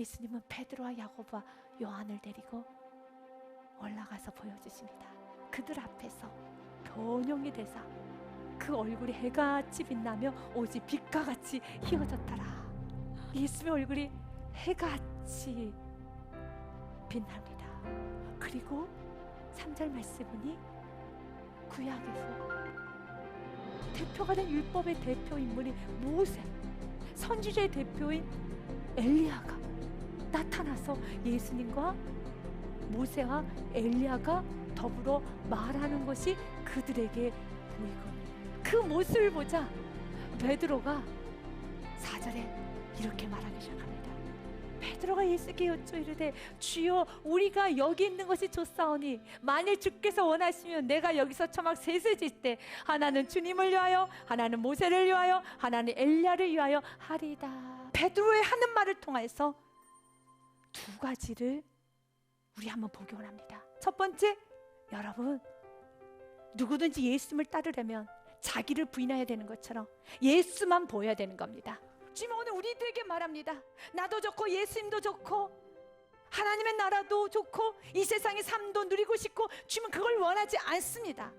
예수님은 베드로와 야고보와 요한을 데리고 올라가서 보여주십니다. 그들 앞에서 변형이 되사 그 얼굴이 해같이 빛나며 오직 빛과 같이 휘어졌더라. 예수의 얼굴이 해같이 빛납니다. 그리고 3절 말씀 보니 구약에서 대표가 된 율법의 대표 인물이 모세, 선지자의 대표인 엘리야가 나타나서 예수님과 모세와 엘리야가 더불어 말하는 것이 그들에게 보이고 그 모습을 보자 베드로가 4절에 이렇게 말하기 시작합니다. 베드로가 예수께 여쭈 이르되 주여 우리가 여기 있는 것이 좋사오니 만일 주께서 원하시면 내가 여기서 처막 셋을 질때 하나는 주님을 위하여 하나는 모세를 위하여 하나는 엘리야를 위하여 하리다. 베드로의 하는 말을 통해서 두 가지를 우리 한번 보기 원합니다. 첫 번째, 여러분 누구든지 예수님을 따르려면 자기를 부인해야 되는 것처럼 예수만 보여야 되는 겁니다. 지금 오늘 우리들에게 말합니다. 나도 좋고 예수님도 좋고 하나님의 나라도 좋고 이 세상의 삶도 누리고 싶고 주님은 그걸 원하지 않습니다.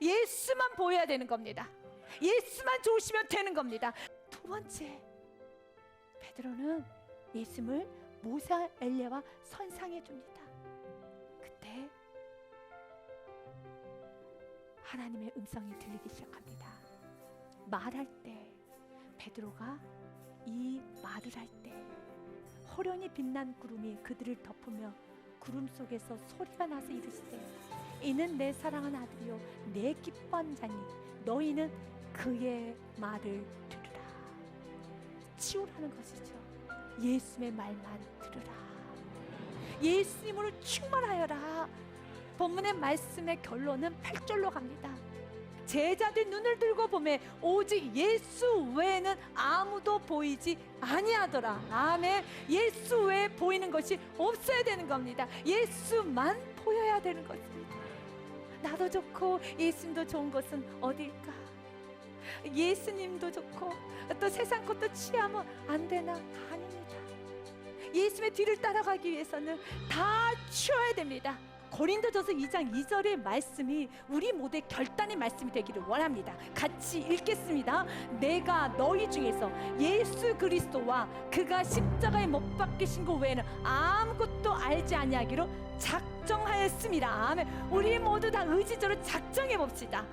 예수만 보여야 되는 겁니다. 예수만 좋으시면 되는 겁니다. 두 번째, 베드로는 예수님을 모세 엘리야와 선상해 줍니다. 그때 하나님의 음성이 들리기 시작합니다. 말할 때 베드로가 이 말을 할 때 호련히 빛난 구름이 그들을 덮으며 구름 속에서 소리가 나서 이르시되 이는 내 사랑하는 아들이요 내 기뻐한 자니 너희는 그의 말을 들으라 치우라는 것이죠 예수의 말만 들으라 예수님으로 충만하여라 본문의 말씀의 결론은 8절로 갑니다. 제자들 눈을 들고 보매 오직 예수 외에는 아무도 보이지 아니하더라. 아멘. 예수 외에 보이는 것이 없어야 되는 겁니다. 예수만 보여야 되는 것입니다. 나도 좋고 예수님도 좋은 것은 어딜까? 예수님도 좋고 또 세상 것도 취하면 안 되나? 아닙니다. 예수의 뒤를 따라가기 위해서는 다 치워야 됩니다. 고린도전서 2장 2절의 말씀이 우리 모두의 결단의 말씀이 되기를 원합니다. 같이 읽겠습니다. 내가 너희 중에서 예수 그리스도와 그가 십자가에 못 박히신 것 외에는 아무것도 알지 아니하기로 작정하였습니다. 아멘. 우리 모두 다 의지적으로 작정해 봅시다.